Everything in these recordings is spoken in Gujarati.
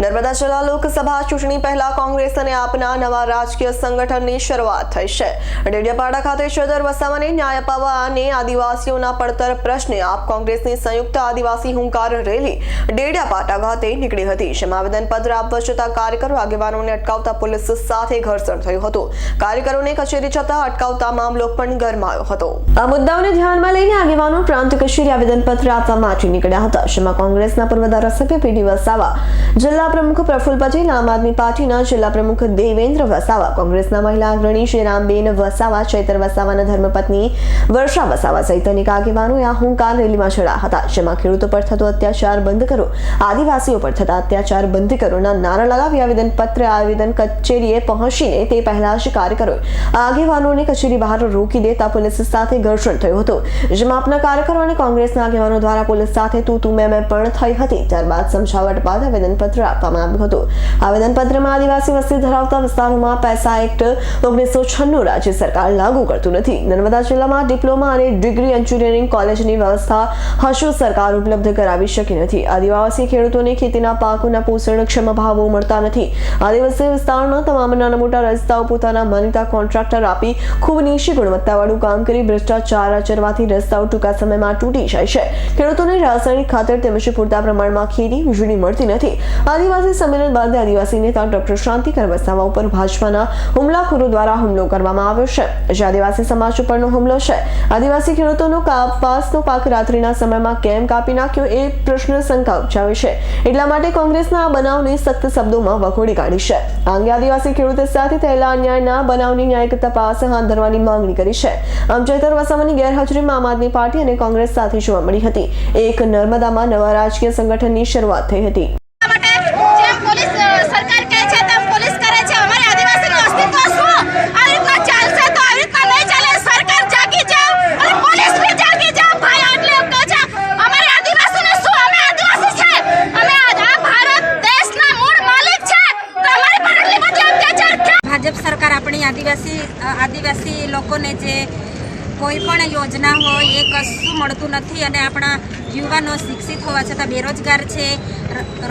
નર્મદા જિલ્લા લોકસભા ચૂંટણી પહેલા કોંગ્રેસ અને આપના નવા રાજકીય સંગઠનની શરૂઆત થઈ છે. ડેડિયાપાડા ખાતે શ્રદર વસાવાને ન્યાય અપાવવા અને આદિવાસીઓના પડતર પ્રશ્ને આપ કોંગ્રેસની સંયુક્ત આદિવાસી હુંકાર રેલી ડેડિયાપાટા ખાતે નીકળી હતી, જેમાં આવેદનપત્ર આપવા જતા કાર્યકરો, આગેવાનોને અટકાવતા પોલીસ સાથે ઘર્ષણ થયું હતું. કાર્યકરોને કચેરી જતા અટકાવતા મામલો પણ ગરમાયો હતો. આ મુદ્દાઓને ધ્યાનમાં લઈને આગેવાનો પ્રાંત કચેરી આવેદનપત્ર આપવા માટે નીકળ્યા હતા, જેમાં કોંગ્રેસના પૂર્વ ધારાસભ્ય પીડી વસાવા, જિલ્લા પ્રમુખ પ્રફુલ પટેલ, આમ આદમી પાર્ટીના જિલ્લા પ્રમુખ દેવેન્દ્ર વસાવા, કોંગ્રેસના મહિલા અગ્રણી શ્રીરામબેન વસાવા, ચૈતર વસાવાના ધર્મપત્ની વર્ષા વસાવા સહિત અનેક આગેવાનોએ આ હુંકાર રેલીમાં જોડાયા હતા, જેમાં ખેડૂતો પર થતો અત્યાચાર બંધ કરો, આદિવાસીઓ પર થતા અત્યાચાર બંધ કરોના નારા લગાવી આવેદન પત્ર આવેદન કચેરીએ પહોંચીને તે પહેલા જ કાર્યકરોએ આગેવાનોને કચેરી બહાર રોકી દેતા પોલીસ સાથે ઘર્ષણ થયું હતું, જેમાં આપના કાર્યકરો અને કોંગ્રેસના આગેવાનો દ્વારા પોલીસ સાથે તું તું મેં પણ થઈ હતી, ત્યારબાદ સમજાવટ બાદ આવેદનપત્ર આપવામાં આવ્યું હતું આવેદનપત્રમાં આદિવાસી વસ્તી ધરાવતા વિસ્તારોમાં પૈસા એક્ટ ઓગણીસો છન્નું રાજ્ય સરકાર લાગુ કરતું નથી નર્મદા જિલ્લામાં ડિપ્લોમા અને ડિગ્રી એન્જિનિયરિંગ કોલેજની વ્યવસ્થા હજુ સરકાર ઉપલબ્ધ કરાવી શકી નથી આદિવાસી ખેડૂતોને ખેતીના પાકોના પોષણક્ષમ ભાવો મળતા નથી આદિવાસી વિસ્તારના તમામ નાના મોટા રસ્તાઓ પોતાના માનીતા કોન્ટ્રાક્ટર આપી ખૂબ નીચી ગુણવત્તાવાળું કામ કરી ભ્રષ્ટાચાર આચરવાથી રસ્તાઓ ટૂંકા સમયમાં તૂટી જાય છે ખેડૂતોને રાસાયણિક ખાતર તેમજ પૂરતા પ્રમાણમાં ખેતી વીજળી મળતી નથી આદિવાસી સંમેલન બાદ આદિવાસી નેતા ડોક્ટર શાંતિ કરવસાવા ઉપર ભાજપાના હુમલાખોરો દ્વારા હુમલો કરવામાં આવ્યો છે. જે આદિવાસી સમાજ ઉપરનો હુમલો છે. આદિવાસી ખેડૂતોનો કપાસનો પાક રાત્રિના સમયમાં કેમ કાપી નાખ્યો એ પ્રશ્ન શંકા ઉપજાવે છે. એટલા માટે કોંગ્રેસના આ બનાવને સખ્ત શબ્દોમાં વખોડી કાઢી છે. આ અંગે આદિવાસી ખેડૂતો સાથે થયેલા અન્યાયના બનાવની ન્યાયિક તપાસ હાથ ધરવાની માંગણી કરી છે. આમ ચેતર વસાવાની ગેરહાજરીમાં આમ આદમી પાર્ટી અને કોંગ્રેસ સાથે જોવા મળી હતી. એક નર્મદામાં નવા રાજકીય સંગઠનની શરૂઆત થઈ હતી માટે જેમ પોલીસ અ, સરકાર કહે છે તેમ પોલીસ કરે છે અમારે આદિવાસીનું અસ્તિત્વ શું આવી રીતના ચાલશે તો આવી રીતના નહીં ચાલે સરકાર જાગી જાઓ અને પોલીસ બી જાગી જાઓ ભાઈ આટલે એમ કહે છે અમારે આદિવાસીને શું અમે આદિવાસી છે અમે આ આ ભારત દેશના મૂળ માલિક છે તો અમારી પર આટલી બધી અત્યાચાર કેમ ભાજપ સરકાર આપણી આદિવાસી આદિવાસી લોકોને જે કોઈ પણ યોજના હોય એ કશું મળતું નથી અને આપણા યુવાનો શિક્ષિત હોવા છતાં બેરોજગાર છે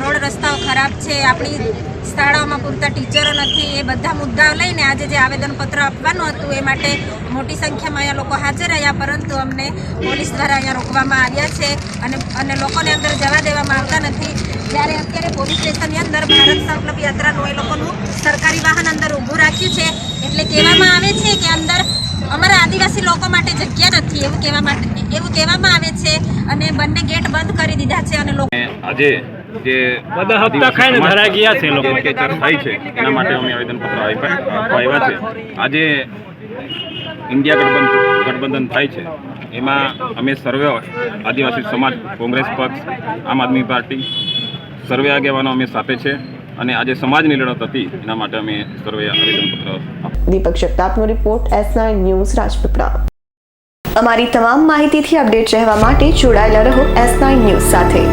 રોડ રસ્તાઓ ખરાબ છે, આપણી શાળાઓમાં પૂરતા ટીચરો નથી, એ બધા મુદ્દાઓ લઈને આજે જે આવેદનપત્ર આપવાનું હતું એ માટે મોટી સંખ્યામાં અહીંયા લોકો હાજર રહ્યા, પરંતુ અમને પોલીસ દ્વારા અહીંયા રોકવામાં આવ્યા છે અને અને લોકોને અંદર જવા દેવામાં આવતા નથી. જ્યારે અત્યારે પોલીસ સ્ટેશનની અંદર ભારત સંકલ્પ યાત્રાનું એ લોકોનું સરકારી વાહન અંદર ઊભું રાખ્યું છે. એટલે કહેવામાં આવે છે કે અંદર અમારા આદિવાસી લોકો માટે જગ્યા નથી એવું કહેવા માટે એવું કહેવામાં આવે છે અને બંને ગેટ બંધ કરી દીધા છે અને લોકો આજે જે બધા હપ્તા ખાઈને સમાજ ગયા છે લોકો. જે થાય છે એના માટે અમે આવેદનપત્ર આવ્યા છે. આજે ઇન્ડિયા ગઠબંધન ગઠબંધન થાય છે. એમાં અમે સર્વે આદિવાસી સમાજ કોંગ્રેસ પક્ષ આમ આદમી પાર્ટી સર્વે આગેવાનો અમે સાથે છે અને આજે સમાજની લડત હતી, એના માટે અમે સર્વે આવેદનપત્ર Deepak જગતાપનો report S nine news Rajpipla. અમારી તમામ માહિતીથી અપડેટ રહેવા માટે જોડાયેલા રહો એસ નાઇન ન્યૂઝ સાથે.